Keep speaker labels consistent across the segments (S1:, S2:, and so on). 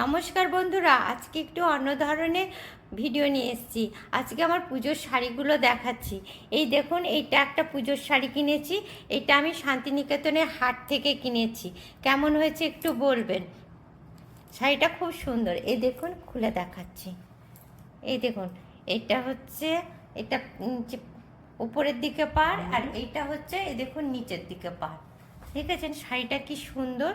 S1: নমস্কার বন্ধুরা আজকে একটু অন্য ধরনের ভিডিও নিয়ে এসেছি। আজকে আমার পুজোর শাড়িগুলো দেখাচ্ছি। এই দেখুন এইটা একটা পুজোর শাড়ি কিনেছি। এটা আমি শান্তিনিকেতনের হাট থেকে কিনেছি। কেমন হয়েছে একটু বলবেন? শাড়িটা খুব সুন্দর। এই দেখুন খুলে দেখাচ্ছি। এই দেখুন এটা হচ্ছে এটা উপরের দিকে পার আর এইটা হচ্ছে এই দেখুন নিচের দিকে পার দেখেছেন শাড়িটা কি সুন্দর?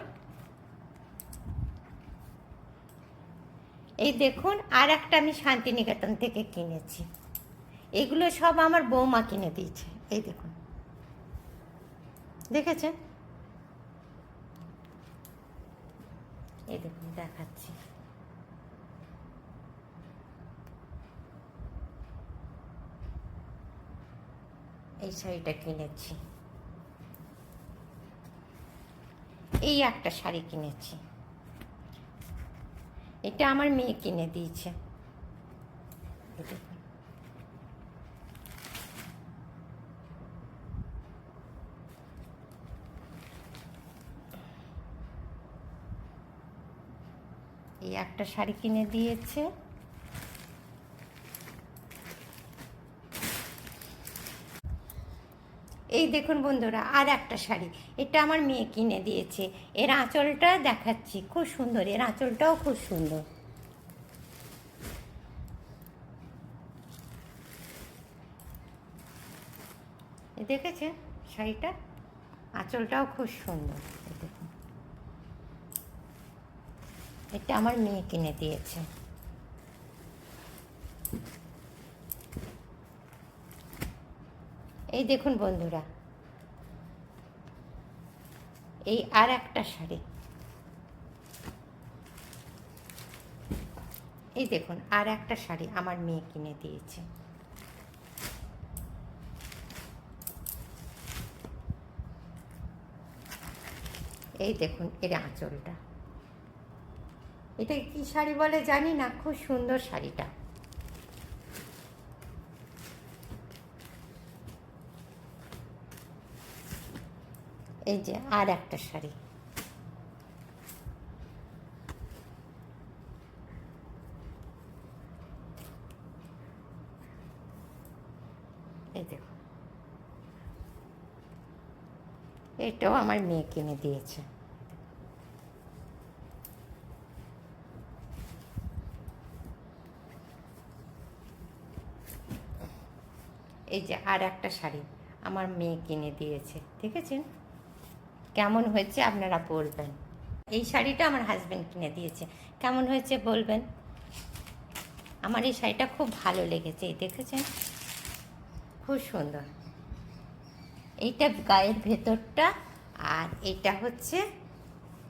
S1: এই দেখুন আর একটা আমি শান্তিনিকেতন থেকে কিনেছি। এগুলো সব আমার বৌমা কিনে দিয়েছে। এই দেখুন। দেখেছেন? এই দেখুন, দেখাচ্ছি। এই শাড়িটা কিনেছি। এই একটা শাড়ি কিনেছি। এটা আমার মেয়ে কিনে দিয়েছে। এই একটা শাড়ি কিনে দিয়েছে। এই দেখুন বন্ধুরা, আর একটা শাড়ি। এটা আমার মেয়ে কিনে দিয়েছে। এর আঁচলটা দেখাচ্ছি, খুব সুন্দর। এর আঁচলটাও খুব সুন্দর। এ দেখেছেন শাড়িটা? আঁচলটাও খুব সুন্দর এটা আমার মেয়ে কিনে দিয়েছে। এই দেখুন বন্ধুরা। এই আর একটা শাড়ি। এই দেখুন, আর একটা শাড়ি আমার মেয়ে কিনে দিয়েছে। এই দেখুন, এর আঁচলটা। এটা কি শাড়ি বলে জানি না, খুব সুন্দর শাড়িটা। এই যে আর একটা শাড়ি। এই দেখো। এটাও আমার মেয়ে কিনে দিয়েছে। এই যে আর একটা শাড়ি আমার মেয়ে কিনে দিয়েছে দেখেছেন কেমন হয়েছে আপনারা বলবেন। এই শাড়িটা আমার হাজব্যান্ড কিনে দিয়েছে। কেমন হয়েছে বলবেন? আমার এই শাড়িটা খুব ভালো লেগেছে দেখেছেন? খুব সুন্দর। এইটা গায়ের ভেতরটা আর এটা হচ্ছে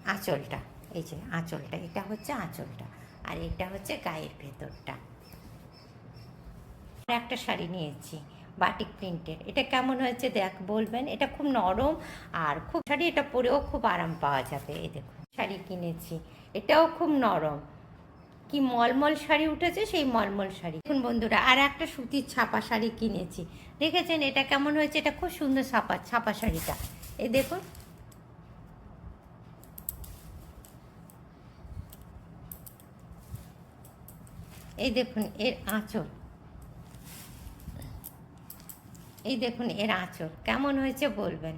S1: আঁচলটা। এই যে আঁচলটা, এটা হচ্ছে আঁচলটা আর এটা হচ্ছে গায়ের ভেতরটা। একটা শাড়ি নিয়েছি। বাটিক প্রিন্টের। এটা কেমন হয়েছে দেখ বলবেন। এটা খুব নরম আর খুব শাড়ি এটা পরেও খুব আরাম পাওয়া যাবে। এই দেখুন, শাড়ি কিনেছি। এটাও খুব নরম। কি মলমল শাড়ি উঠেছে, সেই মলমল শাড়ি। দেখুন বন্ধুরা, আর একটা সুতির ছাপা শাড়ি কিনেছি। দেখেছেন এটা কেমন হয়েছে? এটা খুব সুন্দর ছাপা ছাপা শাড়িটা। এই দেখুন। এই দেখুন, এর আঁচল। এই দেখুন এর আঁচড় কেমন হয়েছে বলবেন?